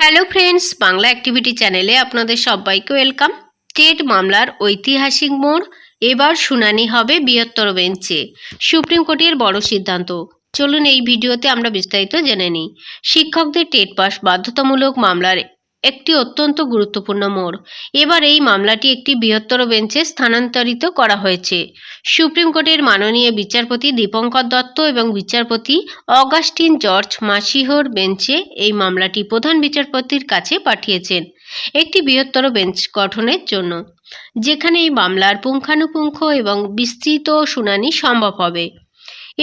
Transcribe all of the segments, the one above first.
Hello friends Bangla activity চ্যানেলে আপনাদের সবাইকে ওয়েলকাম টেট মামলার ঐতিহাসিক মোড়, এবার শুনানি হবে বৃহত্তর বেঞ্চে। সুপ্রিম কোর্টের বড় সিদ্ধান্ত। চলুন এই ভিডিওতে আমরা বিস্তারিত জেনে নিই। শিক্ষকদের টেট পাস বাধ্যতামূলক মামলার একটি অত্যন্ত গুরুত্বপূর্ণ মোড়। এবার এই মামলাটি একটি বৃহত্তর বেঞ্চে স্থানান্তরিত করা হয়েছে। সুপ্রিম কোর্টের মাননীয় বিচারপতি দীপঙ্কর দত্ত এবং বিচারপতি অগাস্টিন জর্জ মাসিহর বেঞ্চে এই মামলাটি প্রধান বিচারপতির কাছে পাঠিয়েছেন। একটি বৃহত্তর বেঞ্চ গঠনের জন্য, যেখানে এই মামলার পুঙ্খানুপুঙ্খ এবং বিস্তৃত শুনানি সম্ভব হবে।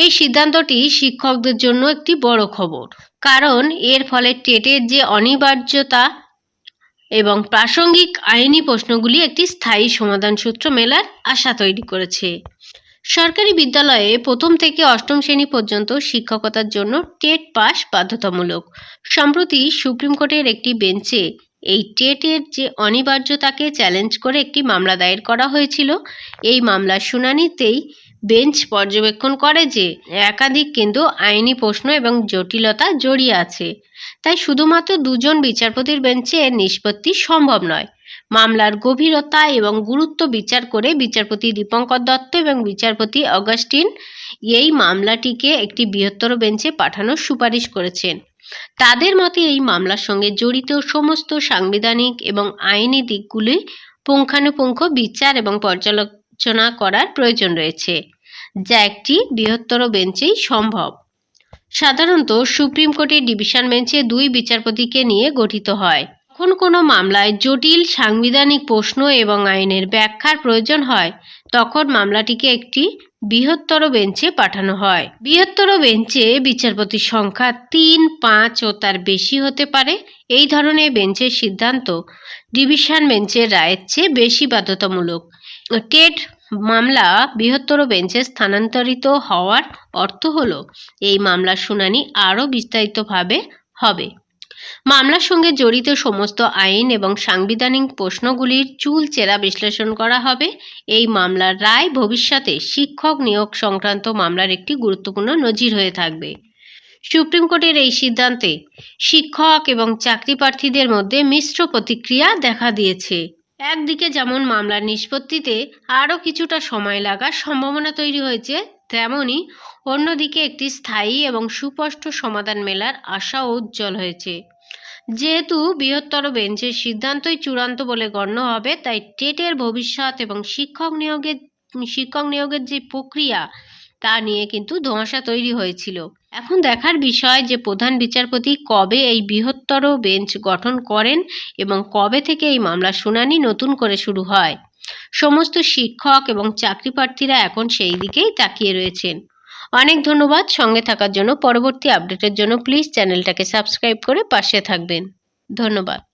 এই সিদ্ধান্তটি শিক্ষকদের জন্য একটি বড় খবর, কারণ এর ফলে টেটের যে অনিবার্যতা এবং প্রাসঙ্গিক আইনি প্রশ্নগুলি একটি স্থায়ী সমাধান সূত্র মেলার আশা তৈরি করেছে। সরকারি বিদ্যালয়ে প্রথম থেকে অষ্টম শ্রেণি পর্যন্ত শিক্ষকতার জন্য টেট পাস বাধ্যতামূলক। সম্প্রতি সুপ্রিম কোর্টের একটি বেঞ্চে এই টেটের যে অনিবার্যতাকে চ্যালেঞ্জ করে একটি মামলা দায়ের করা হয়েছিল, এই মামলার শুনানিতেই বেঞ্চ পর্যবেক্ষণ করে যে একাধিক কিন্তু আইনি প্রশ্ন এবং জটিলতা জড়িয়ে আছে। তাই শুধুমাত্র দুজন বিচারপতির বেঞ্চে নিষ্পত্তি সম্ভব নয়। মামলার গভীরতা এবং গুরুত্ব বিচার করে বিচারপতি দীপঙ্কর দত্ত এবং বিচারপতি অগাস্টিন এই মামলাটিকে একটি বৃহত্তর বেঞ্চে পাঠানোর সুপারিশ করেছেন। তাদের মতে এই মামলার সঙ্গে জড়িত সমস্ত সাংবিধানিক এবং আইনি দিকগুলি পুঙ্খানুপুঙ্খ বিচার এবং পর্যালোচনা করার প্রয়োজন রয়েছে, যা একটি বৃহত্তর বেঞ্চেই সম্ভব। সাধারণত সুপ্রিম কোর্টের ডিভিশন বেঞ্চে দুই বিচারপতিকে নিয়ে গঠিত হয়। যখন কোনো মামলায় জটিল সাংবিধানিক প্রশ্ন এবং আইনের ব্যাখ্যার প্রয়োজন হয়, তখন মামলাটিকে একটি বৃহত্তর বেঞ্চে পাঠানো হয়। বৃহত্তর বেঞ্চে বিচারপতির সংখ্যা তিন, পাঁচ ও তার বেশি হতে পারে। এই ধরনের বেঞ্চের সিদ্ধান্ত ডিভিশন বেঞ্চের রায়ের চেয়ে বেশি বাধ্যতামূলক। টেট মামলা বৃহত্তর বেঞ্চে স্থানান্তরিত হওয়ার অর্থ হল, এই মামলার শুনানি আরও বিস্তারিতভাবে হবে। মামলার সঙ্গে জড়িত সমস্ত আইন এবং সাংবিধানিক প্রশ্নগুলির চুল চেরা বিশ্লেষণ করা হবে। এই মামলার রায় ভবিষ্যতে শিক্ষক নিয়োগ সংক্রান্ত মামলার একটি গুরুত্বপূর্ণ নজির হয়ে থাকবে। সুপ্রিম কোর্টের এই সিদ্ধান্তে শিক্ষক এবং চাকরি প্রার্থীদের মধ্যে মিশ্র প্রতিক্রিয়া দেখা দিয়েছে। একদিকে যেমন মামলার নিষ্পত্তিতে আরও কিছুটা সময় লাগার সম্ভাবনা তৈরি হয়েছে তেমনই অন্যদিকে একটি স্থায়ী এবং সুস্পষ্ট সমাধান মেলার আশা উজ্জ্বল হয়েছে। যেহেতু বৃহত্তর বেঞ্চের সিদ্ধান্তই চূড়ান্ত বলে গণ্য হবে, তাই টেটের ভবিষ্যৎ এবং শিক্ষক নিয়োগের শিক্ষক নিয়োগের যে প্রক্রিয়া তা নিয়ে কিন্তু ধোঁয়াশা তৈরি হয়েছিল। এখন দেখার বিষয় যে প্রধান বিচারপতি কবে এই বৃহত্তর বেঞ্চ গঠন করেন এবং কবে থেকে এই মামলার শুনানি নতুন করে শুরু হয়। সমস্ত শিক্ষক এবং চাকরি প্রার্থীরা এখন সেই দিকেই তাকিয়ে রয়েছেন। অনেক ধন্যবাদ সঙ্গে থাকার জন্য। পরবর্তী আপডেটের জন্য প্লিজ চ্যানেলটাকে সাবস্ক্রাইব করে পাশে থাকবেন। ধন্যবাদ।